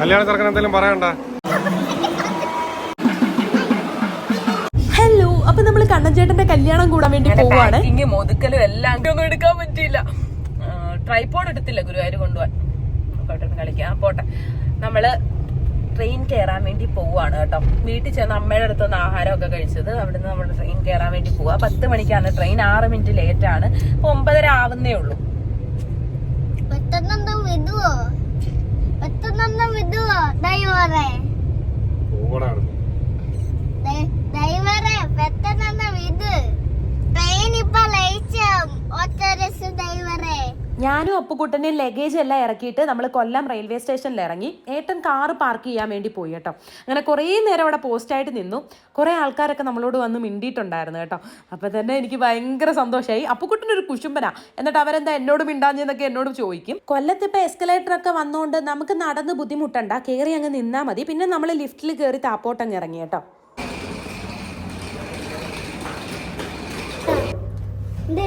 കല്യാണ ചെറുക്കൻ എന്തെങ്കിലും പറയണ്ട? ഹലോ അപ്പൊ നമ്മൾ കണ്ണൻചേട്ടന്റെ കല്യാണം കൂടാൻ വേണ്ടി പോവാണ്. ഒതുക്കലും എല്ലാം ഒന്നും എടുക്കാൻ പറ്റിയില്ല. ട്രൈപോഡ് എടുത്തില്ല ഗുരുവായൂർ കൊണ്ടുപോവാൻ. പോട്ടെ കളിക്കാം. പോട്ടെ. നമ്മൾ ട്രെയിൻ കയറാൻ വേണ്ടി പോവാണ് കേട്ടോ. വീട്ടിൽ ചെന്ന് അമ്മയുടെ അടുത്ത് നിന്ന് ആഹാരമൊക്കെ കഴിച്ചത്. അവിടുന്ന് നമ്മൾ ട്രെയിൻ കയറാൻ വേണ്ടി പോവാ. പത്ത് മണിക്കാണ് ട്രെയിൻ ആറ് മിനിറ്റ് ലേറ്റ് ആണ്. ഇപ്പൊ ഒമ്പതര ആവുന്നേ ഉള്ളൂ. ഡ്രൈവറെ. ഓടാണ് ഡൈ- ഡ്രൈവറെ പെട്ടെന്നൊന്നും വിട്. ട്രെയിൻ ഇപ്പൊ ലയിച്ച ഓട്ടോറിക്ഷ ഡ്രൈവറെ. ഞാനും അപ്പുകുട്ടനെ ലഗേജ് എല്ലാം ഇറക്കിയിട്ട് നമ്മൾ കൊല്ലം റെയിൽവേ സ്റ്റേഷനിൽ ഇറങ്ങി. ഏട്ടൻ കാറ് പാർക്ക് ചെയ്യാൻ വേണ്ടി പോയി കേട്ടോ. അങ്ങനെ കുറേ നേരം അവിടെ പോസ്റ്റായിട്ട് നിന്നു. കുറേ ആൾക്കാരൊക്കെ നമ്മളോട് വന്ന് മിണ്ടിയിട്ടുണ്ടായിരുന്നു കേട്ടോ. അപ്പോൾ തന്നെ എനിക്ക് ഭയങ്കര സന്തോഷമായി അപ്പുക്കുട്ടനൊരു കുശുമ്പനാ എന്നിട്ട് അവരെന്താ എന്നോട് മിണ്ടാഞ്ഞെന്നൊക്കെ എന്നോട് ചോദിക്കും. കൊല്ലത്ത് ഇപ്പോൾ എസ്കലേറ്റർ ഒക്കെ വന്നുകൊണ്ട് നമുക്ക് നടന്ന് ബുദ്ധിമുട്ടണ്ട. കയറി അങ്ങ് നിന്നാൽ മതി. പിന്നെ നമ്മൾ ലിഫ്റ്റിൽ കയറി താപ്പോട്ടങ്ങ് ഇറങ്ങി കേട്ടോ. ദേ,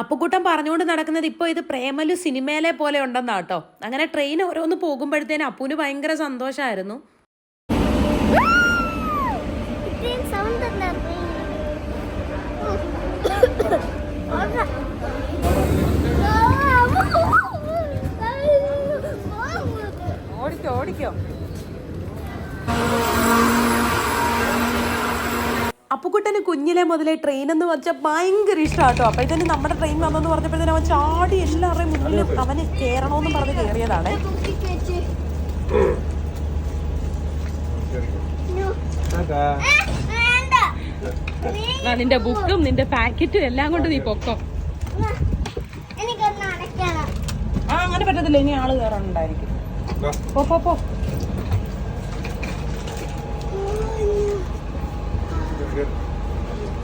അപ്പുക്കുട്ടൻ പറഞ്ഞുകൊണ്ട് നടക്കുന്നത് ഇപ്പോൾ ഇത് പ്രേമലു സിനിമയിലെ പോലെ ഉണ്ടെന്നാ കേട്ടോ അങ്ങനെ ട്രെയിൻ ഓരോന്ന് പോകുമ്പോഴത്തേനും അപ്പുവിന് ഭയങ്കര സന്തോഷമായിരുന്നു ഓടിക്കോ ഓടിക്കോ. അപ്പുക്കുട്ടന് കുഞ്ഞിലെ മുതലേ ട്രെയിൻ എന്ന് വെച്ചാൽ ഭയങ്കര ഇഷ്ടമാണ് കേട്ടോ ഇതന്നെ നമ്മുടെ ട്രെയിൻ വന്നെന്ന് പറഞ്ഞപ്പോഴത്തേനും അവൻ ചാടി എല്ലാവരുടെയും മുന്നിൽ അവന് കയറണമെന്ന് പറഞ്ഞ് കയറിയതാണ് നിന്റെ ബുക്കും നിന്റെ പാക്കറ്റും എല്ലാം കൊണ്ട് നീ പൊക്കോ. എനിക്കൊന്ന് അടയ്ക്കണം. ആ അങ്ങനെ പറ്റത്തില്ല. ഇനി ആൾ കയറാനുണ്ടായിരിക്കും പോ പോ പോ വിൻഡോ സീറ്റ് മതിയേ ഇരിക്കാൻ നല്ല തണുപ്പമാ ഏ എനിക്ക് വിൻഡോ സീറ്റ് മതി ബാ വിൻഡോ സീറ്റ് മതി ബാ നോക്കട്ടെ പോയിട്ട്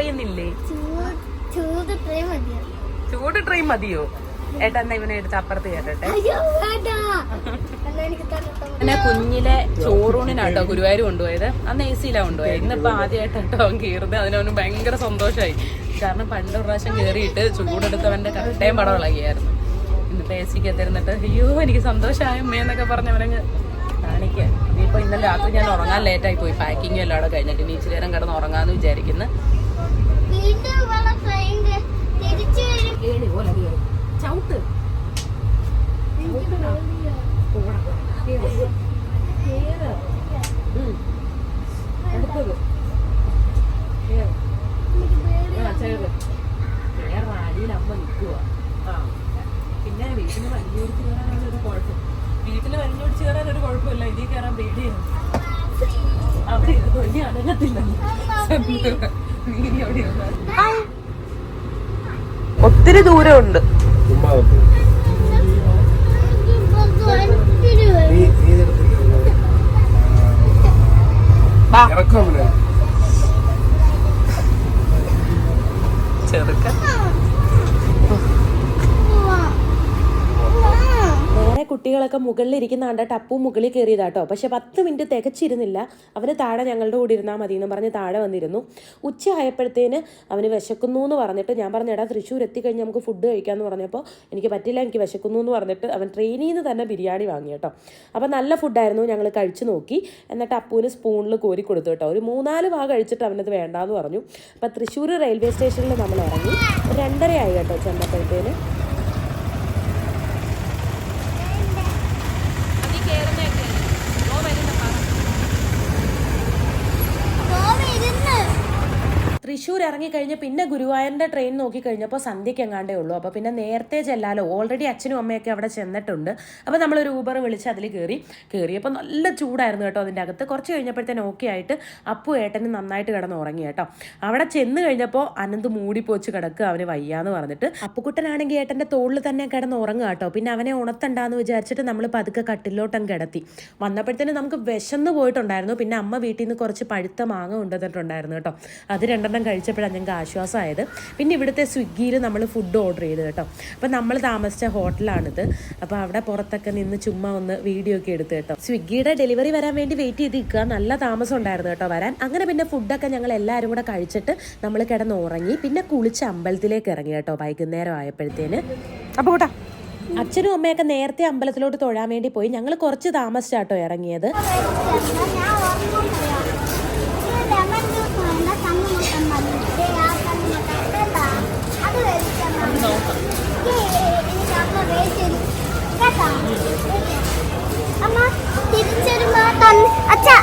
ചൂടറിയുന്നില്ലേ ചൂട് ട്രെയിൻ മതിയോ? ഏട്ടാ എന്നാ ഇവനെ എടുത്ത് അപ്പുറത്ത് കേട്ടെ പിന്നെ കുഞ്ഞിലെ ചോറൂണിനാട്ടോ ഗുരുവായൂർ കൊണ്ടുപോയത്. അന്ന് എ സിയിലാണ് കൊണ്ടുപോയത്. ഇന്നിപ്പോ ആദ്യമായിട്ടാട്ടോ അവൻ കയറുന്നത് അതിനവന് ഭയങ്കര സന്തോഷമായി കാരണം പണ്ട് പ്രാവശ്യം കയറിയിട്ട് ചൂടെടുത്തവന്റെ കട്ടയും പടം ഇളകിയായിരുന്നു. ഇന്നിപ്പോ എ സിക്ക് എത്തിരുന്നിട്ട് അയ്യോ എനിക്ക് സന്തോഷമായ എന്നൊക്കെ പറഞ്ഞ് അവനങ്ങ് കാണിക്കുക. ഇനിയിപ്പോ ഇന്നലെ രാത്രി ഞാൻ ഉറങ്ങാൻ ലേറ്റായി പോയി. പാക്കിങ്ങും എല്ലാം അവിടെ കഴിഞ്ഞിട്ട് ഇനി ഇച്ചിരി നേരം കിടന്ന് ഉറങ്ങാന്ന് വിചാരിക്കുന്നു. ചവിട്ട്. അടുത്തത്. വേറെ അടിയിൽ അമ്മ നിൽക്കുക ആ പിന്നെ വീട്ടിൽ വലിയൊടിച്ച് കയറാനാണ് ഒരു കുഴപ്പം വീട്ടിൽ വലിയൊടിച്ച് കയറാൻ ഒരു കുഴപ്പമില്ല ഇതിൽ കയറാൻ പേടിയാണ് അവിടെ ഇരുന്നു ഇനി അനങ്ങത്തില്ലല്ലോ ഒത്തിരി ദൂരമുണ്ട്. ചുമ്മാ എനിക്ക് ഇപ്പൊ ഒത്തിരി വരും. നീ നീ ഇതെടുത്തില്ലേ ഇറക്കം അവനെ ചെറുക്കൻ ഉവ്വ. ഉവ്വ. വേറെ കുട്ടികളൊക്കെ മുകളിലിരിക്കുന്ന കണ്ടിട്ട് അപ്പു മുകളിൽ കയറിയതാട്ടോ. പക്ഷെ പത്ത് മിനിറ്റ് തികച്ചിരുന്നില്ല. അവന് താഴെ ഞങ്ങളുടെ കൂടെ ഇരുന്നാൽ മതി എന്ന് പറഞ്ഞ് താഴെ വന്നിരുന്നു. ഉച്ച ആയപ്പോഴത്തേന് അവന് വിശക്കുന്നു എന്ന് പറഞ്ഞിട്ട് ഞാൻ പറഞ്ഞു എടാ തൃശ്ശൂർ എത്തിക്കഴിഞ്ഞ് നമുക്ക് ഫുഡ് കഴിക്കാമെന്ന് പറഞ്ഞപ്പോൾ എനിക്ക് പറ്റില്ല എനിക്ക് വിശക്കുന്നു എന്ന് പറഞ്ഞിട്ട് അവൻ ട്രെയിനിൽ നിന്ന് തന്നെ ബിരിയാണി വാങ്ങി കേട്ടോ. അപ്പോൾ നല്ല ഫുഡായിരുന്നു ഞങ്ങൾ കഴിച്ചു നോക്കി. എന്നിട്ട് അപ്പുവിന് സ്പൂണിൽ കോരി കൊടുത്തു കേട്ടോ. ഒരു മൂന്നാൽ ഭാഗം കഴിച്ചിട്ട് അവനത് വേണ്ടാന്ന് പറഞ്ഞു. അപ്പോൾ തൃശ്ശൂർ റെയിൽവേ സ്റ്റേഷനിൽ നമ്മൾ ഇറങ്ങി. രണ്ടരയായി കേട്ടോ ചെന്നപ്പോഴത്തേന് ഗോവ ഇരുന്ന് തൃശ്ശൂർ ഇറങ്ങിക്കഴിഞ്ഞ് പിന്നെ ഗുരുവായൂരിന്റെ ട്രെയിൻ നോക്കിക്കഴിഞ്ഞപ്പോൾ സന്ധ്യയ്ക്ക് എങ്ങാണ്ടേ ഉള്ളൂ. അപ്പോൾ പിന്നെ നേരത്തെ ചെല്ലാലോ. ഓൾറെഡി അച്ഛനും അമ്മയൊക്കെ അവിടെ ചെന്നിട്ടുണ്ട്. അപ്പോൾ നമ്മളൊരു ഊബർ വിളിച്ച് അതിൽ കയറി കയറിയപ്പോൾ നല്ല ചൂടായിരുന്നു കേട്ടോ അതിന്റെ അകത്ത്. കുറച്ച് കഴിഞ്ഞപ്പോഴത്തേന് ഓക്കെ ആയിട്ട് അപ്പു ഏട്ടന് നന്നായിട്ട് കിടന്ന് ഉറങ്ങി കേട്ടോ. അവിടെ ചെന്ന് കഴിഞ്ഞപ്പോൾ അനന്ത് മൂടിപ്പോച്ച് കിടക്കുക അവന് വയ്യാന്ന് പറഞ്ഞിട്ട്. അപ്പുക്കുട്ടനാണെങ്കിൽ ഏട്ടന്റെ തോളിൽ തന്നെ കിടന്ന് ഉറങ്ങുക കേട്ടോ. പിന്നെ അവനെ ഉണത്തണ്ടാന്ന് വിചാരിച്ചിട്ട് നമ്മൾ പതുക്കെ കട്ടിലോട്ടം കിടത്തി. വന്നപ്പോഴത്തേന് നമുക്ക് വിശന്ന് പോയിട്ടുണ്ടായിരുന്നു. പിന്നെ അമ്മ വീട്ടിൽ നിന്ന് കുറച്ച് പഴുത്ത മാങ്ങ കൊണ്ടുവന്നിട്ടുണ്ടായിരുന്നു കേട്ടോ. അത് രണ്ടെണ്ണം കഴിച്ചപ്പോഴാണ് ഞങ്ങൾക്ക് ആശ്വാസമായത്. പിന്നെ ഇവിടുത്തെ സ്വിഗ്ഗിയിൽ നമ്മൾ ഫുഡ് ഓർഡർ ചെയ്തു കേട്ടോ. അപ്പം നമ്മൾ താമസിച്ച ഹോട്ടലാണിത്. അപ്പോൾ അവിടെ പുറത്തൊക്കെ നിന്ന് ചുമ്മാ ഒന്ന് വീഡിയോ ഒക്കെ എടുത്ത് കേട്ടോ. സ്വിഗ്ഗിയുടെ ഡെലിവറി വരാൻ വേണ്ടി വെയിറ്റ് ചെയ്ത് നിൽക്കുക നല്ല താമസം ഉണ്ടായിരുന്നു കേട്ടോ വരാൻ. അങ്ങനെ പിന്നെ ഫുഡൊക്കെ ഞങ്ങൾ എല്ലാവരും കൂടെ കഴിച്ചിട്ട് നമ്മൾ കിടന്ന് ഉറങ്ങി. പിന്നെ കുളിച്ച് അമ്പലത്തിലേക്ക് ഇറങ്ങി കേട്ടോ വൈകുന്നേരം ആയപ്പോഴത്തേന്. അപ്പോൾ കൂട്ടാ. അച്ഛനും അമ്മയൊക്കെ നേരത്തെ അമ്പലത്തിലോട്ട് തൊഴാൻ വേണ്ടി പോയി. ഞങ്ങൾ കുറച്ച് താമസിച്ചാട്ടോ ഇറങ്ങിയത്. അച്ഛാ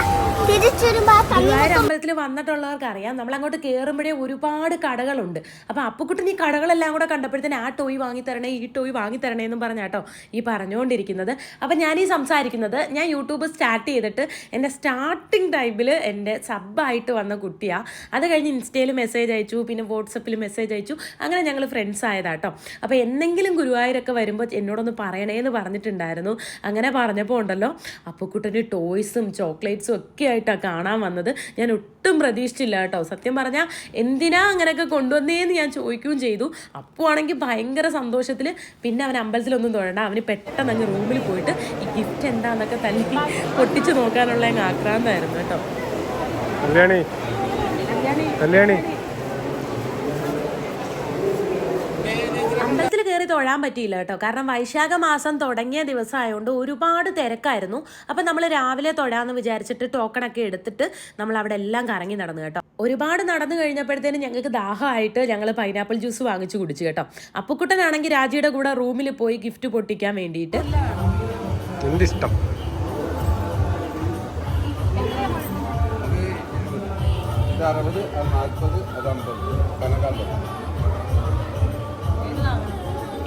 അമ്പലത്തിൽ വന്നിട്ടുള്ളവർക്ക് അറിയാം നമ്മൾ അങ്ങോട്ട് കേറുമ്പോഴേ ഒരുപാട് കടകളുണ്ട്. അപ്പോൾ അപ്പുക്കുട്ടൻ ഈ കടകളെല്ലാം കൂടെ കണ്ടപ്പോഴത്തേന് ആ ടോയ് വാങ്ങി തരണേ ഈ ടോയ് വാങ്ങി തരണേ എന്നും പറഞ്ഞാട്ടോ ഈ പറഞ്ഞുകൊണ്ടിരിക്കുന്നത്. അപ്പോൾ ഞാൻ ഈ സംസാരിക്കുന്നത് ഞാൻ യൂട്യൂബ് സ്റ്റാർട്ട് ചെയ്തിട്ട് എന്റെ സ്റ്റാർട്ടിങ് ടൈമിൽ എന്റെ സബ്ബായിട്ട് വന്ന കുട്ടിയാ. അത് കഴിഞ്ഞ് ഇൻസ്റ്റയിൽ മെസ്സേജ് അയച്ചു പിന്നെ വാട്സപ്പിൽ മെസ്സേജ് അയച്ചു. അങ്ങനെ ഞങ്ങൾ ഫ്രണ്ട്സ് ആയതാട്ടോ അപ്പോൾ എന്തെങ്കിലും ഗുരുവായൂരൊക്കെ വരുമ്പോൾ എന്നോടൊന്ന് പറയണേന്ന് പറഞ്ഞിട്ടുണ്ടായിരുന്നു. അങ്ങനെ പറഞ്ഞപ്പോൾ ഉണ്ടല്ലോ അപ്പുക്കുട്ടന് ടോയ്സും ചോക്ലേറ്റ്സും ഒക്കെ ആയിട്ടാണ് കാണാൻ വന്നത്. ഞാൻ ഒട്ടും പ്രതീക്ഷിച്ചില്ല കേട്ടോ. സത്യം പറഞ്ഞാൽ എന്തിനാ അങ്ങനെയൊക്കെ കൊണ്ടുവന്നേന്ന് ഞാൻ ചോദിക്കുകയും ചെയ്തു. അപ്പു ആണെങ്കിൽ ഭയങ്കര സന്തോഷത്തിൽ പിന്നെ അവൻ അമ്പലത്തിലൊന്നും തൊഴണ്ട. അവന് പെട്ടെന്ന് അങ്ങ് റൂമിൽ പോയിട്ട് ഈ ഗിഫ്റ്റ് എന്താന്നൊക്കെ തല്ലി പൊട്ടിച്ച് നോക്കാനുള്ള ആഗ്രഹം ആക്രാന്തായിരുന്നു കേട്ടോ. കല്യാണി. കല്യാണി അമ്പലത്തിൽ കയറി തൊഴാൻ പറ്റിയില്ല കേട്ടോ. കാരണം വൈശാഖ മാസം തുടങ്ങിയ ദിവസമായതുകൊണ്ട് ഒരുപാട് തിരക്കായിരുന്നു. അപ്പം നമ്മൾ രാവിലെ തൊഴാന്ന് വിചാരിച്ചിട്ട് ടോക്കണൊക്കെ എടുത്തിട്ട് നമ്മൾ അവിടെ എല്ലാം കറങ്ങി നടന്നു കേട്ടോ. ഒരുപാട് നടന്നു കഴിഞ്ഞപ്പോഴത്തേനും ഞങ്ങൾക്ക് ദാഹമായിട്ട് ഞങ്ങൾ പൈനാപ്പിൾ ജ്യൂസ് വാങ്ങിച്ചു കുടിച്ചു കേട്ടോ. അപ്പുക്കുട്ടനാണെങ്കിൽ രാജിയുടെ കൂടെ റൂമിൽ പോയി ഗിഫ്റ്റ് പൊട്ടിക്കാൻ വേണ്ടിയിട്ട്. ഇഷ്ടം? ഇത് അറുപത് നാൽപ്പത് അത് അമ്പത്.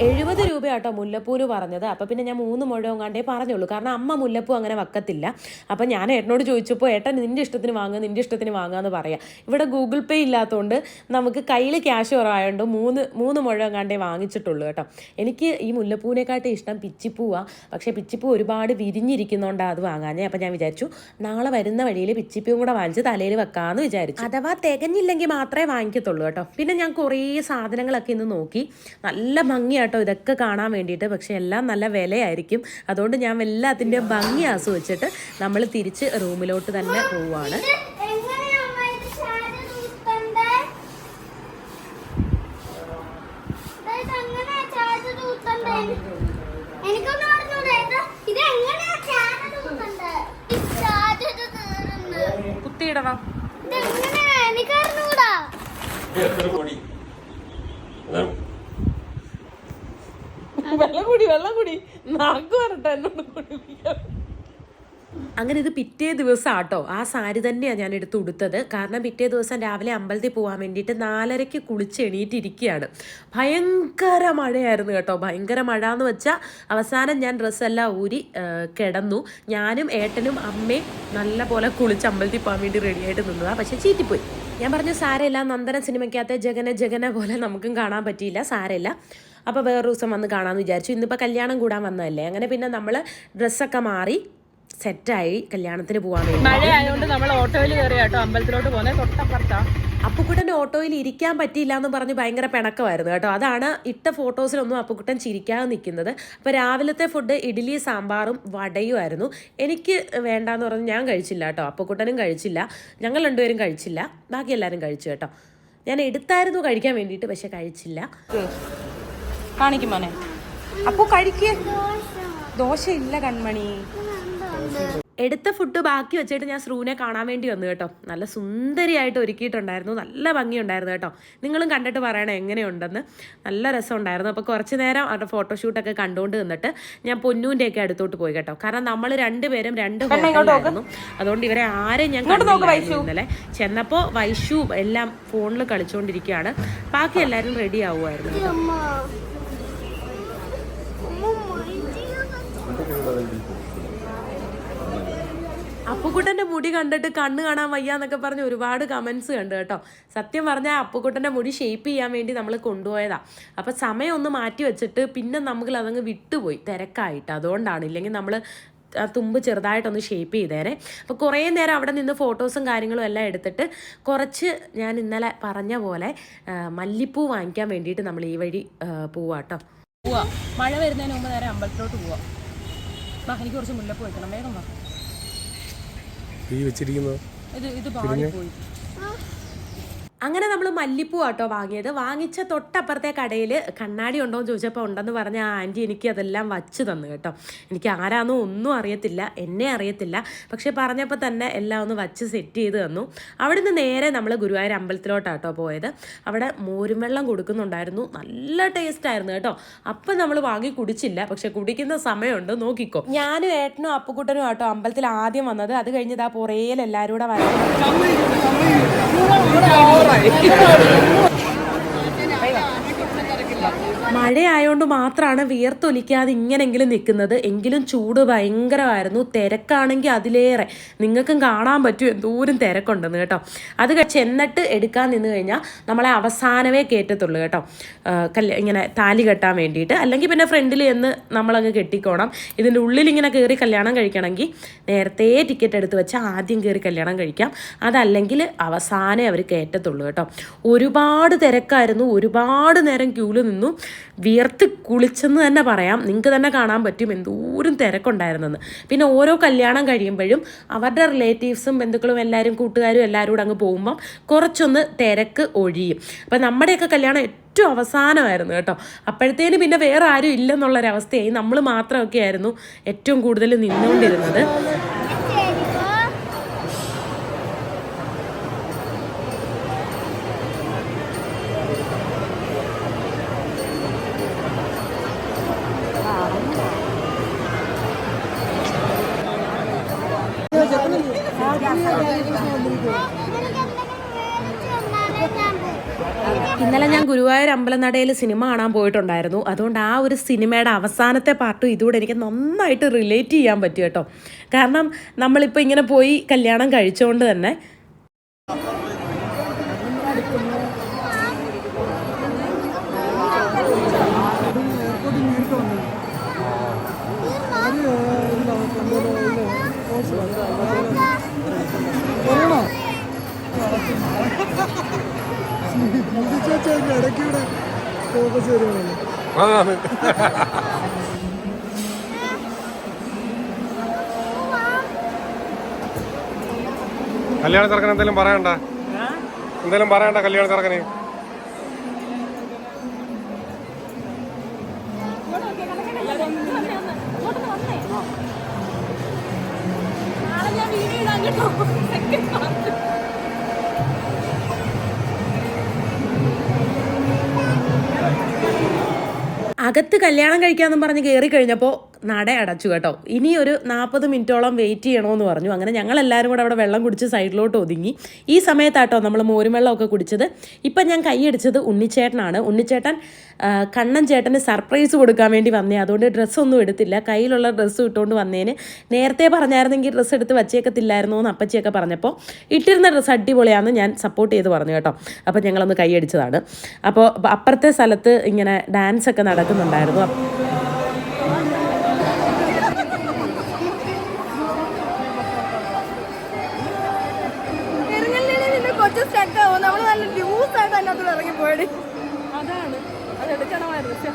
എഴുപത് രൂപയാട്ടോ മുല്ലപ്പൂന് പറഞ്ഞത്. അപ്പം പിന്നെ ഞാൻ മൂന്ന് മുഴവും കണ്ടേ പറഞ്ഞുള്ളൂ. കാരണം അമ്മ മുല്ലപ്പൂ അങ്ങനെ വെക്കത്തില്ല. അപ്പം ഞാൻ ഏട്ടനോട് ചോദിച്ചപ്പോൾ ഏട്ടൻ നിന്റെ ഇഷ്ടത്തിന് വാങ്ങുക നിന്റെ ഇഷ്ടത്തിന് വാങ്ങാന്ന് പറയാം. ഇവിടെ ഗൂഗിൾ പേ ഇല്ലാത്തതുകൊണ്ട് നമുക്ക് കയ്യിൽ ക്യാഷ് കുറവായതുകൊണ്ട് മൂന്ന് മൂന്ന് മുഴവും കണ്ടേ വാങ്ങിച്ചിട്ടുള്ളൂ കേട്ടോ. എനിക്ക് ഈ മുല്ലപ്പൂവിനെക്കാട്ടും ഇഷ്ടം പിച്ചിപ്പൂവാണ് പക്ഷേ പിച്ചിപ്പൂ ഒരുപാട് വിരിഞ്ഞിരിക്കുന്നതുകൊണ്ടാണ് അത് വാങ്ങാഞ്ഞേ. അപ്പം ഞാൻ വിചാരിച്ചു നാളെ വരുന്ന വഴിയിൽ പിച്ചിപ്പൂവും കൂടെ വാങ്ങിച്ച് തലയിൽ വെക്കാമെന്ന് വിചാരിച്ചു. അഥവാ തികഞ്ഞില്ലെങ്കിൽ മാത്രമേ വാങ്ങിക്കത്തുള്ളൂ കേട്ടോ. പിന്നെ ഞാൻ കുറേ സാധനങ്ങളൊക്കെ ഇന്ന് നോക്കി. നല്ല ഭംഗിയാട്ടോ ഇതൊക്കെ കാണാൻ വേണ്ടിയിട്ട്. പക്ഷേ എല്ലാം നല്ല വിലയായിരിക്കും. അതുകൊണ്ട് ഞാൻ എല്ലാത്തിന്റെയും ഭംഗി ആസ്വദിച്ചിട്ട് നമ്മൾ തിരിച്ച് റൂമിലോട്ട് തന്നെ പോവാണ്. കുത്തിയിടണം? എത്ര എനിക്കറിഞ്ഞൂടാ വെള്ളം കുടി വെള്ളം കുടി. നാക്ക് പറഞ്ഞിട്ട് എന്നോട് അങ്ങനെ ഇത് പിറ്റേ ദിവസം ആട്ടോ ആ സാരി തന്നെയാണ് ഞാൻ എടുത്ത് ഉടുത്തത്. കാരണം പിറ്റേ ദിവസം രാവിലെ അമ്പലത്തിൽ പോകാൻ വേണ്ടിയിട്ട് നാലരയ്ക്ക് കുളിച്ച് എണീറ്റിരിക്കുകയാണ്. ഭയങ്കര മഴയായിരുന്നു കേട്ടോ. ഭയങ്കര മഴ എന്ന് വെച്ചാൽ അവസാനം ഞാൻ ഡ്രസ്സെല്ലാം ഊരി കിടന്നു. ഞാനും ഏട്ടനും അമ്മയും നല്ല പോലെ കുളിച്ച് അമ്പലത്തിൽ പോകാൻ വേണ്ടി റെഡിയായിട്ട് നിന്നതാണ് പക്ഷേ ചീറ്റിപ്പോയി. ഞാൻ പറഞ്ഞു സാരമില്ല. നന്ദന സിനിമയ്ക്കകത്തെ ജഗന ജഗന പോലെ നമുക്കും കാണാൻ പറ്റിയില്ല. സാരമില്ല. അപ്പോൾ വേറെ ദിവസം വന്ന് കാണാമെന്ന് വിചാരിച്ചു. ഇന്നിപ്പോൾ കല്യാണം കൂടാൻ വന്നതല്ലേ? അങ്ങനെ പിന്നെ നമ്മൾ ഡ്രസ്സൊക്കെ മാറി സെറ്റായി കല്യാണത്തിന് പോകാൻ വേണ്ടി. മഴ ആയതുകൊണ്ട് നമ്മൾ ഓട്ടോയിൽ കയറി കേട്ടോ അമ്പലത്തിലോട്ട് പോകുന്നത് തൊട്ടപ്പുറത്താ. അപ്പുക്കുട്ടൻ ഓട്ടോയിൽ ഇരിക്കാൻ പറ്റിയില്ല എന്ന് പറഞ്ഞ് ഭയങ്കര പിണക്കമായിരുന്നു കേട്ടോ. അതാണ് ഇട്ട ഫോട്ടോസിലൊന്നും അപ്പുക്കുട്ടൻ ചിരിക്കാതെ നിൽക്കുന്നത് അപ്പോൾ രാവിലത്തെ ഫുഡ് ഇഡ്ഡലി സാമ്പാറും വടയും ആയിരുന്നു എനിക്ക് വേണ്ടാന്ന് പറഞ്ഞ് ഞാൻ കഴിച്ചില്ല കേട്ടോ. അപ്പുക്കുട്ടനും കഴിച്ചില്ല. ഞങ്ങൾ രണ്ടുപേരും കഴിച്ചില്ല. ബാക്കി എല്ലാവരും കഴിച്ചു കേട്ടോ. ഞാൻ എടുത്തായിരുന്നു കഴിക്കാൻ വേണ്ടിയിട്ട് പക്ഷെ കഴിച്ചില്ല. കാണിക്കും മോനെ. അപ്പൊ കഴിക്ക്. ദോശ ഇല്ല കൺമണി. എടുത്ത ഫുഡ് ബാക്കി വെച്ചിട്ട് ഞാൻ ശ്രൂനെ കാണാൻ വേണ്ടി വന്നു കേട്ടോ. നല്ല സുന്ദരിയായിട്ട് ഒരുക്കിയിട്ടുണ്ടായിരുന്നു. നല്ല ഭംഗിയുണ്ടായിരുന്നു കേട്ടോ. നിങ്ങളും കണ്ടിട്ട് പറയണേ എങ്ങനെയുണ്ടെന്ന്. നല്ല രസമുണ്ടായിരുന്നു. അപ്പോൾ കുറച്ച് നേരം അവരുടെ ഫോട്ടോഷൂട്ടൊക്കെ കണ്ടുകൊണ്ട് നിന്നിട്ട് ഞാൻ പൊന്നൂന്റെയൊക്കെ അടുത്തോട്ട് പോയി കേട്ടോ. കാരണം നമ്മൾ രണ്ടുപേരും രണ്ട് ഹോട്ടലിലായിരുന്നു. അതുകൊണ്ട് ഇവരെ ആരെയും ഞാൻ ഇന്നലെ. ചെന്നപ്പോൾ വൈഷു എല്ലാം ഫോണിൽ കളിച്ചുകൊണ്ടിരിക്കുകയാണ് ബാക്കി എല്ലാവരും റെഡി ആവുമായിരുന്നു കേട്ടോ. അമ്മ അമ്മ മൈൻഡ് അപ്പുക്കുട്ടന്റെ മുടി കണ്ടിട്ട് കണ്ണ് കാണാൻ വയ്യ എന്നൊക്കെ പറഞ്ഞ് ഒരുപാട് കമന്റ്സ് കണ്ടു കേട്ടോ. സത്യം പറഞ്ഞാൽ അപ്പുക്കുട്ടന്റെ മുടി ഷേപ്പ് ചെയ്യാൻ വേണ്ടി നമ്മൾ കൊണ്ടുപോയതാ. അപ്പോൾ സമയം ഒന്ന് മാറ്റി വെച്ചിട്ട് പിന്നെ നമുക്ക് അതങ്ങ് വിട്ടുപോയി തിരക്കായിട്ട്. അതുകൊണ്ടാണ് ഇല്ലെങ്കിൽ നമ്മൾ തുമ്പ് ചെറുതായിട്ടൊന്ന് ഷേപ്പ് ചെയ്തേരെ. അപ്പോൾ കുറേ നേരം അവിടെ നിന്ന് ഫോട്ടോസും കാര്യങ്ങളും എല്ലാം എടുത്തിട്ട് കുറച്ച് ഞാൻ ഇന്നലെ പറഞ്ഞ പോലെ മല്ലിപ്പൂ വാങ്ങിക്കാൻ വേണ്ടിയിട്ട് നമ്മൾ ഈ വഴി പോവാട്ടോ പോവാ. മഴ വരുന്നതിന് മുമ്പ് നേരെ അമ്പലത്തിലോട്ട് പോവാ. എനിക്ക് കുറച്ച് മുല്ലപ്പൂ വെക്കണം. വേഗം വാ. ഈ വെച്ചിരിക്കുന്നത് ഇത് ഇത് പാളിപ്പോയി അങ്ങനെ നമ്മൾ മല്ലിപ്പൂ ആട്ടോ വാങ്ങിയത്. വാങ്ങിച്ച തൊട്ടപ്പുറത്തെ കടയിൽ കണ്ണാടി ഉണ്ടോ എന്ന് ചോദിച്ചപ്പോൾ ഉണ്ടെന്ന് പറഞ്ഞ ആ ആന്റി എനിക്ക് അതെല്ലാം വച്ച് തന്നു കേട്ടോ. എനിക്ക് ആരാന്നോ ഒന്നും അറിയത്തില്ല എന്നെ അറിയത്തില്ല. പക്ഷെ പറഞ്ഞപ്പോൾ തന്നെ എല്ലാം ഒന്ന് വച്ച് സെറ്റ് ചെയ്ത് തന്നു. അവിടുന്ന് നേരെ നമ്മൾ ഗുരുവായൂർ അമ്പലത്തിലോട്ടാട്ടോ പോയത്. അവിടെ മോരും വെള്ളം കൊടുക്കുന്നുണ്ടായിരുന്നു. നല്ല ടേസ്റ്റ് ആയിരുന്നു കേട്ടോ. അപ്പം നമ്മൾ വാങ്ങി കുടിച്ചില്ല. പക്ഷെ കുടിക്കുന്ന സമയമുണ്ട്. നോക്കിക്കോ. ഞാനും ഏട്ടനും അപ്പുക്കുട്ടനും ആട്ടോ അമ്പലത്തിൽ ആദ്യം വന്നത്. അത് കഴിഞ്ഞത് ആ പുറയിൽ എല്ലാവരും കൂടെ വരാൻ Sorry. മഴയായോണ്ട് മാത്രമാണ് വിയർത്തൊലിക്കാതെ ഇങ്ങനെങ്കിലും നിൽക്കുന്നത് എങ്കിലും ചൂട് ഭയങ്കരമായിരുന്നു. തിരക്കാണെങ്കിൽ അതിലേറെ. നിങ്ങൾക്കും കാണാൻ പറ്റും എന്തോരം തിരക്കുണ്ടെന്ന് കേട്ടോ. അത് ചെന്നിട്ട് എടുക്കാൻ നിന്ന് കഴിഞ്ഞാൽ നമ്മളെ അവസാനമേ കയറ്റത്തുള്ളൂ കേട്ടോ. കല്യ ഇങ്ങനെ താലി കെട്ടാൻ വേണ്ടിയിട്ട്. അല്ലെങ്കിൽ പിന്നെ ഫ്രണ്ടിൽ ചെന്ന് നമ്മളങ്ങ് കെട്ടിക്കോണം. ഇതിന്റെ ഉള്ളിൽ ഇങ്ങനെ കയറി കല്യാണം കഴിക്കണമെങ്കിൽ നേരത്തെ ടിക്കറ്റ് എടുത്ത് വെച്ച് ആദ്യം കയറി കല്യാണം കഴിക്കാം. അതല്ലെങ്കിൽ അവസാനമേ അവർ കയറ്റത്തുള്ളൂ കേട്ടോ. ഒരുപാട് തിരക്കായിരുന്നു. ഒരുപാട് നേരം ക്യൂൽ നിന്നു. വിയർത്ത് കുളിച്ചെന്ന് തന്നെ പറയാം. നിങ്ങൾക്ക് തന്നെ കാണാൻ പറ്റും എന്തോരം തിരക്കുണ്ടായിരുന്നെന്ന്. പിന്നെ ഓരോ കല്യാണം കഴിയുമ്പോഴും അവരുടെ റിലേറ്റീവ്സും ബന്ധുക്കളും എല്ലാവരും കൂട്ടുകാരും എല്ലാവരും കൂടെ അങ്ങ് പോകുമ്പം കുറച്ചൊന്ന് തിരക്ക് ഒഴിയും. അപ്പം നമ്മുടെയൊക്കെ കല്യാണം ഏറ്റവും അവസാനമായിരുന്നു കേട്ടോ. അപ്പോഴത്തേന് പിന്നെ വേറെ ആരും ഇല്ലെന്നുള്ളൊരവസ്ഥയായി നമ്മൾ മാത്രമൊക്കെ ആയിരുന്നു ഏറ്റവും കൂടുതൽ നിന്നുകൊണ്ടിരുന്നത്. ഗുരുവായൂർ അമ്പലനടയിൽ സിനിമ കാണാൻ പോയിട്ടുണ്ടായിരുന്നു. അതുകൊണ്ട് ആ ഒരു സിനിമയുടെ അവസാനത്തെ പാർട്ടും ഇതുകൂടെ എനിക്ക് നന്നായിട്ട് റിലേറ്റ് ചെയ്യാൻ പറ്റും കേട്ടോ. കാരണം നമ്മളിപ്പോൾ ഇങ്ങനെ പോയി കല്യാണം കഴിച്ചുകൊണ്ട് തന്നെ അതാണ്. കല്യാണ ചെറുക്കൻ എന്തെങ്കിലും പറയണ്ട? എന്തെങ്കിലും പറയണ്ട കല്യാണ ചെറുക്കന് അകത്ത് കല്യാണം കഴിക്കാമെന്നും പറഞ്ഞ് കയറി കഴിഞ്ഞപ്പോൾ നട അടച്ചു കേട്ടോ. ഇനി ഒരു നാൽപ്പത് മിനിറ്റോളം വെയിറ്റ് ചെയ്യണമെന്ന് പറഞ്ഞു. അങ്ങനെ ഞങ്ങൾ എല്ലാവരും കൂടെ അവിടെ വെള്ളം കുടിച്ച് സൈഡിലോട്ട് ഒതുങ്ങി. ഈ സമയത്താട്ടോ നമ്മൾ മോരും വെള്ളമൊക്കെ കുടിച്ചത്. ഇപ്പം ഞാൻ കൈയടിച്ചത് ഉണ്ണിച്ചേട്ടനാണ്. ഉണ്ണിച്ചേട്ടൻ കണ്ണൻ ചേട്ടന് സർപ്രൈസ് കൊടുക്കാൻ വേണ്ടി വന്നേ. അതുകൊണ്ട് ഡ്രസ്സൊന്നും എടുത്തില്ല. കയ്യിലുള്ള ഡ്രസ്സ് ഇട്ടുകൊണ്ട് വന്നേന്. നേരത്തെ പറഞ്ഞായിരുന്നെങ്കിൽ ഡ്രസ്സ് എടുത്ത് വച്ചേക്കത്തില്ലായിരുന്നു എന്ന് അപ്പച്ചിയൊക്കെ പറഞ്ഞപ്പോൾ ഇട്ടിരുന്ന ഡ്രസ്സ് അടിപൊളിയാണെന്ന് ഞാൻ സപ്പോർട്ട് ചെയ്ത് പറഞ്ഞു കേട്ടോ. അപ്പോൾ ഞങ്ങളൊന്ന് കൈയടിച്ചതാണ് അപ്പോൾ അപ്പുറത്തെ സ്ഥലത്ത് ഇങ്ങനെ ഡാൻസൊക്കെ നടക്കുന്നുണ്ടായിരുന്നു. അപ്പ- കൊച്ചു സ്റ്റക്കാവും നമ്മൾ നല്ല ലൂസ് ആയിട്ട് അതിനകത്ത് ഇറങ്ങി പോയടി അതാണ് അത് എടുക്കണമായിരുന്നു ശ്ശെ.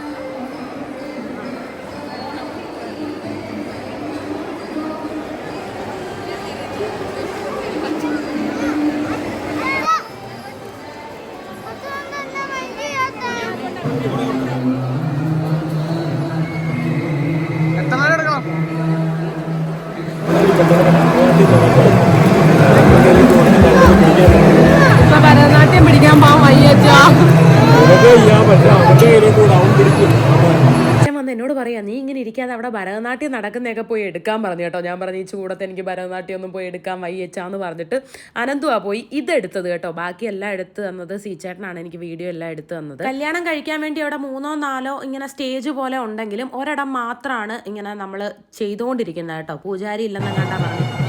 ഭരതനാട്യം നടക്കുന്നതൊക്കെ പോയി എടുക്കാൻ പറഞ്ഞു കേട്ടോ. ഞാൻ പറഞ്ഞു ഈ ചൂടത്ത് എനിക്ക് ഭരതനാട്യം ഒന്നും പോയി എടുക്കാൻ വയ്യച്ചാന്ന് പറഞ്ഞിട്ട് അനന്തുവാ പോയി ഇതെടുത്തത് കേട്ടോ. ബാക്കി എല്ലാം എടുത്ത് തന്നത് സീച്ചേട്ടനാണ് എനിക്ക് വീഡിയോ എല്ലാം എടുത്ത് തന്നത്. കല്യാണം കഴിക്കാൻ വേണ്ടി അവിടെ മൂന്നോ നാലോ ഇങ്ങനെ സ്റ്റേജ് പോലെ ഉണ്ടെങ്കിലും ഒരിടം മാത്രമാണ് ഇങ്ങനെ നമ്മൾ ചെയ്തുകൊണ്ടിരിക്കുന്നത് കേട്ടോ. പൂജാരി ഇല്ലെന്ന് കണ്ടാ പറഞ്ഞു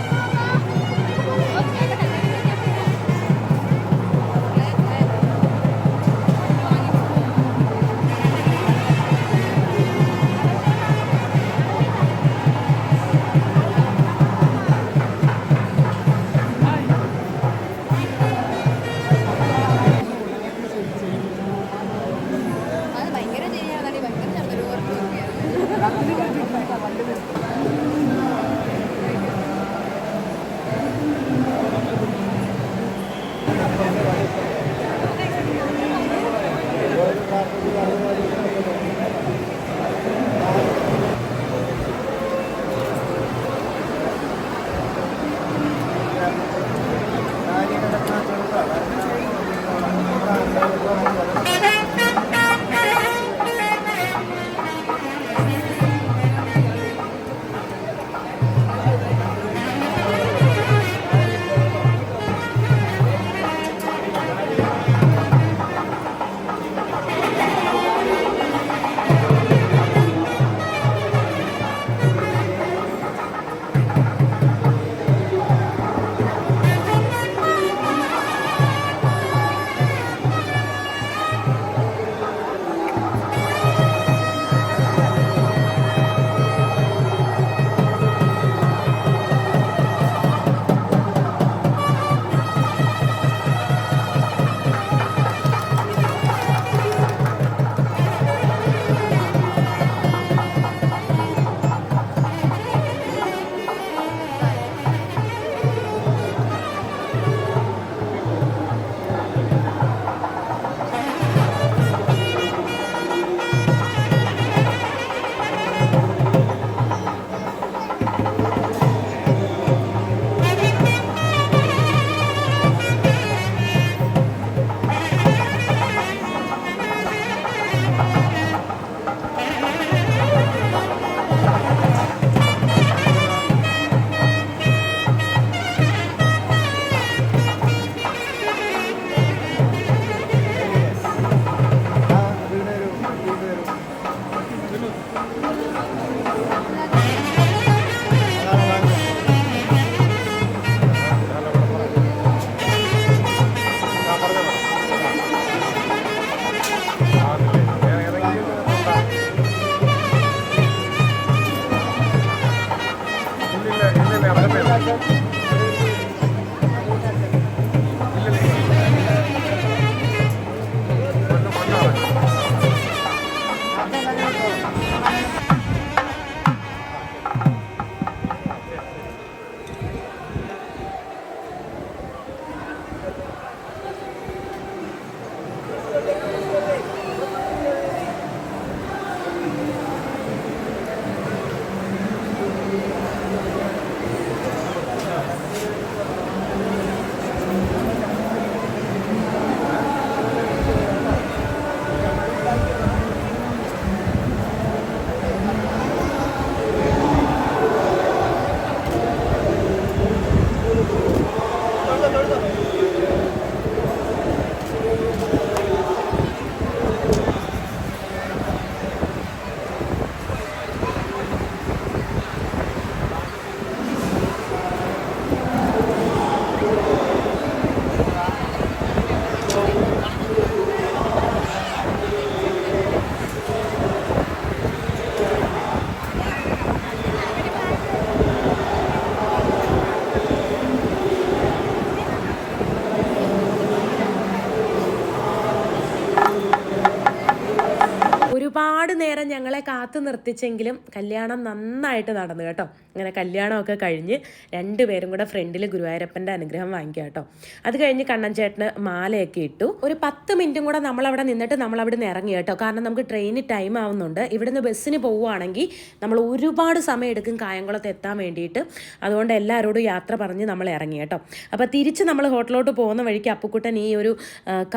കാത്തു നിർത്തിച്ചെങ്കിലും കല്യാണം നന്നായിട്ട് നടന്നു കേട്ടോ. അങ്ങനെ കല്യാണമൊക്കെ കഴിഞ്ഞ് രണ്ടുപേരും കൂടെ ഫ്രണ്ടിൽ ഗുരുവായൂരപ്പന്റെ അനുഗ്രഹം വാങ്ങിക്കുക കേട്ടോ. അത് കഴിഞ്ഞ് കണ്ണൻ ചേട്ടന് മാലയൊക്കെ ഇട്ടു. ഒരു പത്ത് മിനിറ്റും കൂടെ നമ്മളവിടെ നിന്നിട്ട് നമ്മൾ അവിടെ നിന്ന് ഇറങ്ങി കേട്ടോ. കാരണം നമുക്ക് ട്രെയിന് ടൈം ആവുന്നുണ്ട്. ഇവിടുന്ന് ബസ്സിന് പോവുകയാണെങ്കിൽ നമ്മൾ ഒരുപാട് സമയം എടുക്കും കായംകുളത്ത് എത്താൻ വേണ്ടിയിട്ട്. അതുകൊണ്ട് എല്ലാവരോടും യാത്ര പറഞ്ഞ് നമ്മൾ ഇറങ്ങി കേട്ടോ. അപ്പോൾ തിരിച്ച് നമ്മൾ ഹോട്ടലോട്ട് പോകുന്ന വഴിക്ക് അപ്പുക്കുട്ടൻ ഈ ഒരു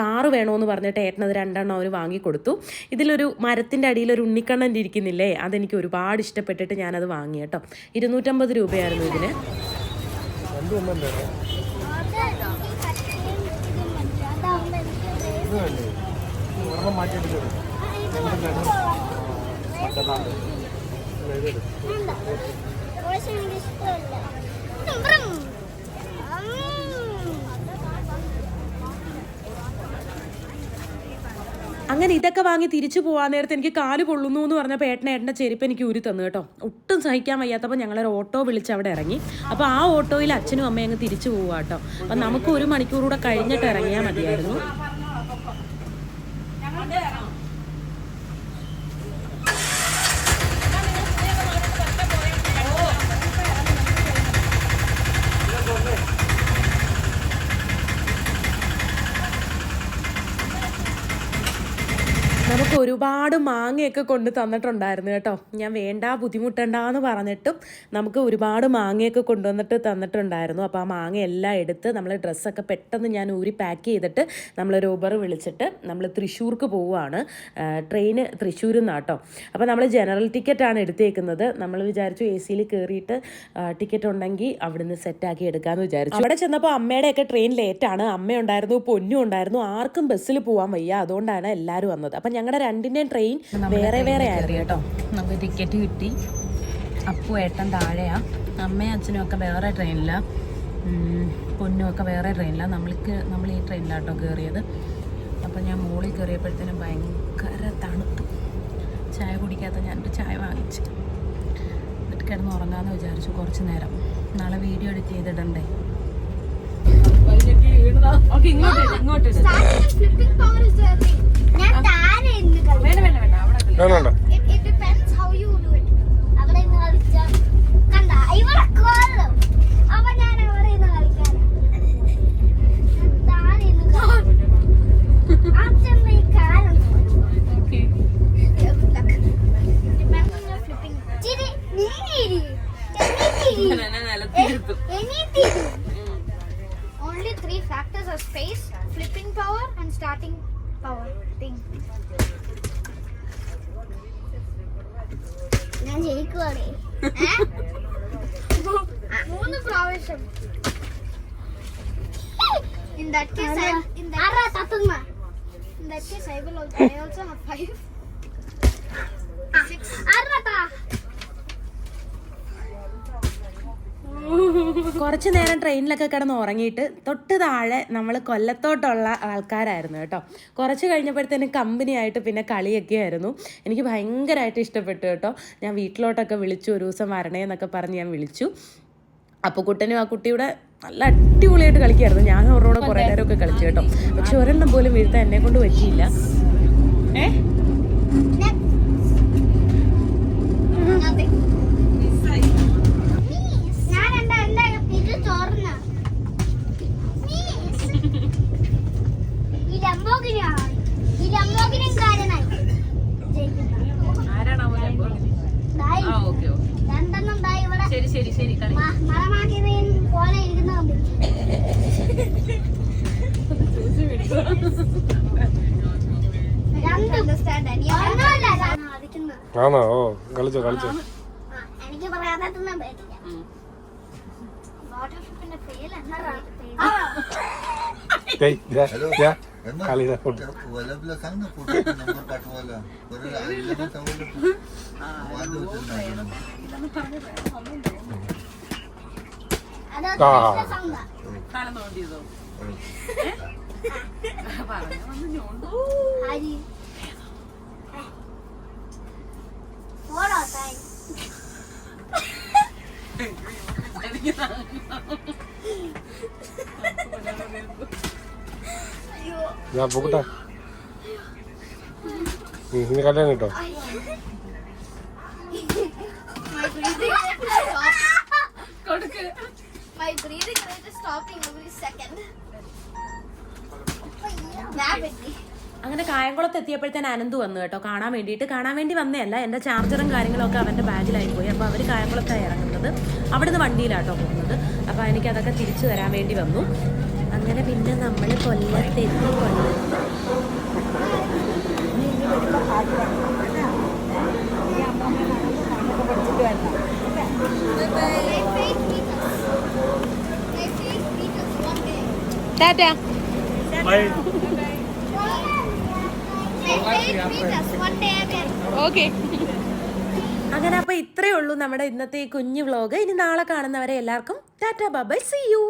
കാറ് വേണമെന്ന് പറഞ്ഞിട്ട് ഏട്ടനത് രണ്ടെണ്ണം അവർ വാങ്ങിക്കൊടുത്തു. ഇതിലൊരു മരത്തിന്റെ അടിയിൽ ഒരു ഉണ്ണിക്കണ്ണൻ ഇരിക്കുന്നില്ലേ? അതെനിക്ക് ഒരുപാട് ഇഷ്ടപ്പെട്ടിട്ട് ഞാനത് വാങ്ങി കേട്ടോ. ഇരുന്നൂറ്റമ്പത് രൂപയായിരുന്നു ഇതിന്. രണ്ടും ഒന്നല്ലേ അതാവുമ്പോ എനിക്ക് ഇത് വേണ്ടേ ഒരെണ്ണം മാറ്റിയിട്ട് തരും. വേണ്ട. റോസ് എനിക്ക് ഇഷ്ടമല്ല. ബ്രം. അങ്ങനെ ഇതൊക്കെ വാങ്ങി തിരിച്ചു പോവാൻ നേരത്തെ എനിക്ക് കാൽ കൊള്ളുന്നു എന്ന് പറഞ്ഞപ്പോൾ ഏട്ടൻ ഏട്ടന്റെ ചെരുപ്പ് എനിക്ക് ഊരി തന്നു കേട്ടോ. ഒട്ടും സഹിക്കാൻ വയ്യാത്തപ്പോൾ ഞങ്ങളൊരു ഓട്ടോ വിളിച്ച് അവിടെ ഇറങ്ങി. അപ്പോൾ ആ ഓട്ടോയിൽ അച്ഛനും അമ്മയും അങ്ങ് തിരിച്ചു പോവുക കേട്ടോ. അപ്പം നമുക്ക് ഒരു മണിക്കൂർ കൂടെ കഴിഞ്ഞിട്ട് ഇറങ്ങിയാൽ മതിയായിരുന്നു. നമുക്ക് ഒരുപാട് മാങ്ങയൊക്കെ കൊണ്ട് തന്നിട്ടുണ്ടായിരുന്നു കേട്ടോ. ഞാൻ വേണ്ട ബുദ്ധിമുട്ടണ്ട എന്ന് പറഞ്ഞിട്ടും നമുക്ക് ഒരുപാട് മാങ്ങയൊക്കെ കൊണ്ടുവന്നിട്ട് തന്നിട്ടുണ്ടായിരുന്നു. അപ്പോൾ ആ മാങ്ങ എല്ലാം എടുത്ത് നമ്മൾ ഡ്രസ്സൊക്കെ പെട്ടെന്ന് ഞാൻ ഊരി പാക്ക് ചെയ്തിട്ട് നമ്മളൊരു ഊബർ വിളിച്ചിട്ട് നമ്മൾ തൃശ്ശൂർക്ക് പോവുകയാണ്. ട്രെയിന് തൃശ്ശൂരിൽ കേട്ടോ അപ്പോൾ നമ്മൾ ജനറൽ ടിക്കറ്റാണ് എടുത്തേക്കുന്നത്. നമ്മൾ വിചാരിച്ചു എ സിയിൽ കയറിയിട്ട് ടിക്കറ്റ് ഉണ്ടെങ്കിൽ അവിടുന്ന് സെറ്റാക്കി എടുക്കാമെന്ന് വിചാരിച്ചു. അവിടെ ചെന്നപ്പോൾ അമ്മയുടെയൊക്കെ ട്രെയിൻ ലേറ്റാണ് അമ്മയുണ്ടായിരുന്നു പൊന്നും ഉണ്ടായിരുന്നു. ആർക്കും ബസ്സിൽ പോകാൻ വയ്യ. അതുകൊണ്ടാണ് എല്ലാവരും വന്നത്. അപ്പം ഞങ്ങളുടെ രണ്ടിന്റെയും ട്രെയിൻ വേറെ വേറെ ആയിരുന്നു. കേട്ടോ. നമുക്ക് ടിക്കറ്റ് കിട്ടി. അപ്പു ഏട്ടൻ താഴെയാ. അമ്മയും അച്ഛനും ഒക്കെ വേറെ ട്രെയിനിലാണ് പൊന്നും ഒക്കെ വേറെ ട്രെയിനിലാണ് നമ്മൾക്ക് നമ്മൾ ഈ ട്രെയിനിലാട്ടോ കയറിയത് അപ്പോൾ ഞാൻ മുകളിൽ കയറിയപ്പോഴത്തേനും ഭയങ്കര തണുത്തു. ചായ കുടിക്കാത്ത ഞാനൊരു ചായ വാങ്ങിച്ചു. എന്നിട്ട് കിടന്ന് ഉറങ്ങാമെന്ന് വിചാരിച്ചു കുറച്ച് നേരം. നാളെ വീഡിയോ എഡിറ്റ് ചെയ്തിടണ്ടേ? ഇരുന്ന് കളിക്കും. വേണ്ട വേണ്ട വേണ്ട അവിടെ വേണ്ട വേണ്ട. It, depends how you do it. അവിടെ ഇരുന്ന് കളിച്ചാ കണ്ട ഇവിടെ ഞാൻ ജയിക്കുവാണേ ഏ? മൂന്ന് പ്രാവശ്യം In that case, I, in that case, in that case, I will also, I also have five. Six. കുറച്ച് നേരം ട്രെയിനിലൊക്കെ കിടന്ന് ഉറങ്ങിയിട്ട് തൊട്ട് താഴെ നമ്മൾ കൊല്ലത്തോട്ടുള്ള ആൾക്കാരായിരുന്നു കേട്ടോ. കുറച്ച് കഴിഞ്ഞപ്പോഴത്തേനും കമ്പനി ആയിട്ട് പിന്നെ കളിയൊക്കെ ആയിരുന്നു എനിക്ക് ഭയങ്കരമായിട്ട് ഇഷ്ടപ്പെട്ടു കേട്ടോ. ഞാൻ വീട്ടിലോട്ടൊക്കെ വിളിച്ചു ഒരു ദിവസം വരണേ എന്നൊക്കെ പറഞ്ഞ് ഞാൻ വിളിച്ചു. അപ്പോൾ കുട്ടനും ആ കുട്ടിയുടെ നല്ല അടിപൊളിയായിട്ട് കളിക്കായിരുന്നു. ഞാൻ അവരോട് കുറേ നേരമൊക്കെ കളിച്ചു കേട്ടോ. പക്ഷെ ഒരെണ്ണം പോലും വീഴ്ത്താൻ എന്നെ കൊണ്ട് പറ്റിയില്ല. ഏ Nothing. ഞാൻ എന്താ എന്താ ഇത് ചോർന്ന ഈ ലംബോഗിനിയാണ് ഈ ലംബോഗിനും കാരനായി ആരാണോ ദായി, ആ ഓക്കെ ഓക്കെ രണ്ടെണ്ണം ദായി ഇവിടെ ശരി ശരി ശരി കളി മ- മരമാക്കിയതിന് പോലെ ഇരിക്കുന്നുണ്ട് രണ്ടും ഒന്നുമല്ല സാധിക്കുന്നത് ആണോ? ഓ കളിച്ചോ കളിച്ചോ. ആ, എനിക്ക് പറയാതൊന്നും പറ്റില്ല വാട്ടർഷിപ്പിന്റെ ഞാൻ പോകട്ടെ ഇനി കല്യാണം കേട്ടോ My breathing rate is stopping. every second. Gravity. അങ്ങനെ കായംകുളത്ത് എത്തിയപ്പോഴത്തേന് അനന്ത് വന്നു കേട്ടോ. കാണാൻ വേണ്ടിയിട്ട്. കാണാൻ വേണ്ടി വന്നതല്ല എന്റെ ചാർജറും കാര്യങ്ങളൊക്കെ അവന്റെ ബാഗിലായി പോയി അപ്പോൾ അവർ കായംകുളത്താണ് ഇറങ്ങുന്നത്. അവിടുന്ന് വണ്ടിയിലാട്ടോ പോകുന്നത്. അപ്പോൾ എനിക്ക് അതൊക്കെ തിരിച്ചു തരാൻ വേണ്ടി വന്നു. അങ്ങനെ പിന്നെ നമ്മൾ കൊല്ലത്തെത്തി കൊല്ലത്ത്. My okay. അങ്ങനെ അപ്പോൾ ഇത്രയേ ഉള്ളൂ നമ്മുടെ ഇന്നത്തെ കുഞ്ഞു വ്ളോഗ് ഇനി നാളെ കാണുന്നവരെ എല്ലാവർക്കും ടാറ്റാ ബൈ സി യു